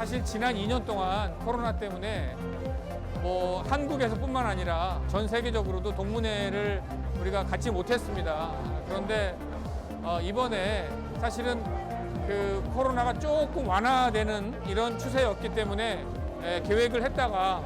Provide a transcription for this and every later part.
사실 지난 2년 동안 코로나 때문에 뭐 한국에서뿐만 아니라 전 세계적으로도 동문회를 우리가 갖지 못했습니다. 그런데 어, 이번에 사실은 그 코로나가 조금 완화되는 이런 추세였기 때문에 에, 계획을 했다가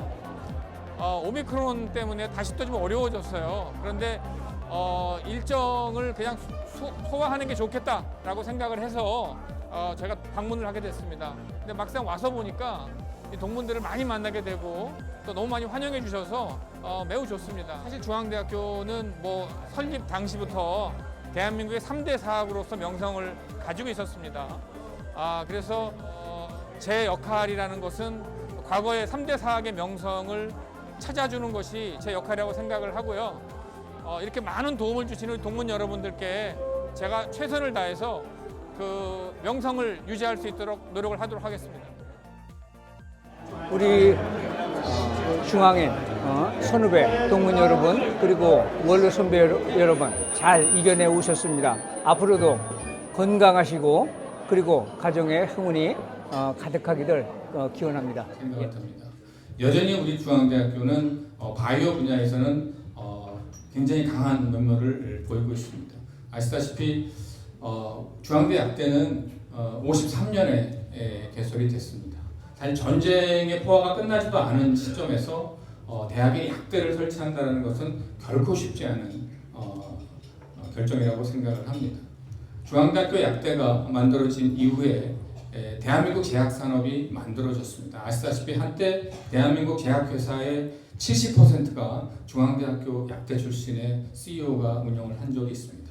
어, 오미크론 때문에 다시 또 좀 어려워졌어요. 그런데 어, 일정을 그냥 소, 소화하는 게 좋겠다라고 생각을 해서 어, 제가 방문을 하게 됐습니다. 근데 막상 와서 보니까 이 동문들을 많이 만나게 되고 또 너무 많이 환영해 주셔서 어, 매우 좋습니다. 사실 중앙대학교는 뭐 설립 당시부터 대한민국의 3대 사학으로서 명성을 가지고 있었습니다. 아, 그래서 어, 제 역할이라는 것은 과거의 3대 사학의 명성을 찾아주는 것이 제 역할이라고 생각을 하고요. 어, 이렇게 많은 도움을 주시는 동문 여러분들께 제가 최선을 다해서 그 명성을 유지할 수 있도록 노력을 하도록 하겠습니다. 우리 어, 중앙인 어, 선후배 동문 여러분 그리고 원로 선배 여러- 여러분 잘 이겨내 오셨습니다. 앞으로도 건강하시고 그리고 가정의 흥운이 어, 가득하기를 어, 기원합니다. 예. 생각합니다. 여전히 우리 중앙대학교는 어, 바이오 분야에서는 어, 굉장히 강한 면모를 보이고 있습니다. 아시다시피 어, 중앙대 약대는 어, 53년에 개설이 됐습니다. 사실 전쟁의 포화가 끝나지도 않은 시점에서 어, 대학에 약대를 설치한다는 것은 결코 쉽지 않은 어, 어, 결정이라고 생각을 합니다. 중앙대학교 약대가 만들어진 이후에 에, 대한민국 제약 산업이 만들어졌습니다. 아시다시피 한때 대한민국 제약회사의 70%가 중앙대학교 약대 출신의 CEO가 운영을 한 적이 있습니다.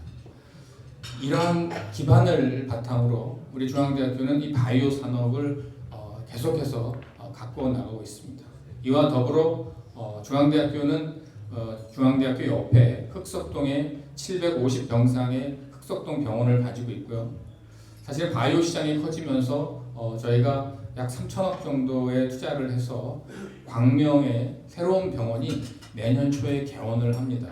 이러한 기반을 바탕으로 우리 중앙대학교는 이 바이오 산업을 어, 계속해서 어, 갖고 나가고 있습니다. 이와 더불어 어, 중앙대학교는 어, 중앙대학교 옆에 흑석동에 750병상의 흑석동 병원을 가지고 있고요. 사실 바이오 시장이 커지면서 어, 저희가 약 3천억 정도의 투자를 해서 광명에 새로운 병원이 내년 초에 개원을 합니다.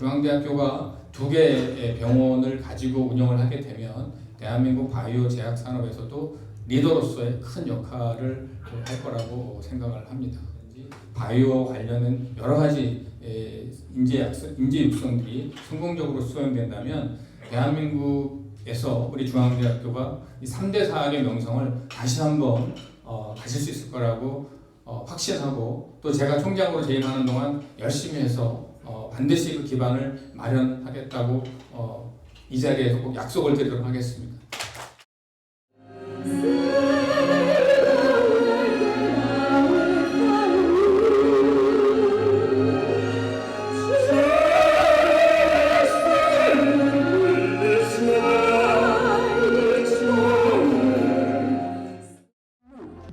중앙대학교가 두 개의 병원을 가지고 운영을 하게 되면 대한민국 바이오 제약 산업에서도 리더로서의 큰 역할을 할 거라고 생각을 합니다. 바이오 관련된 여러 가지 에, 인재 약성, 인재 육성들이 성공적으로 수행된다면 대한민국에서 우리 중앙대학교가 이 3대 사학의 명성을 다시 한번 어, 가질 수 있을 거라고 어, 확신하고 또 제가 총장으로 재임하는 동안 열심히 해서 어, 반드시 그 기반을 마련하겠다고 어, 이 자리에서 꼭 약속을 드리도록 하겠습니다.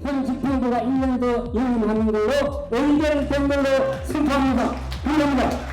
현 집행부가 1년 더 연임하는 걸로 의견 경로로 선포합니다. 감사합니다.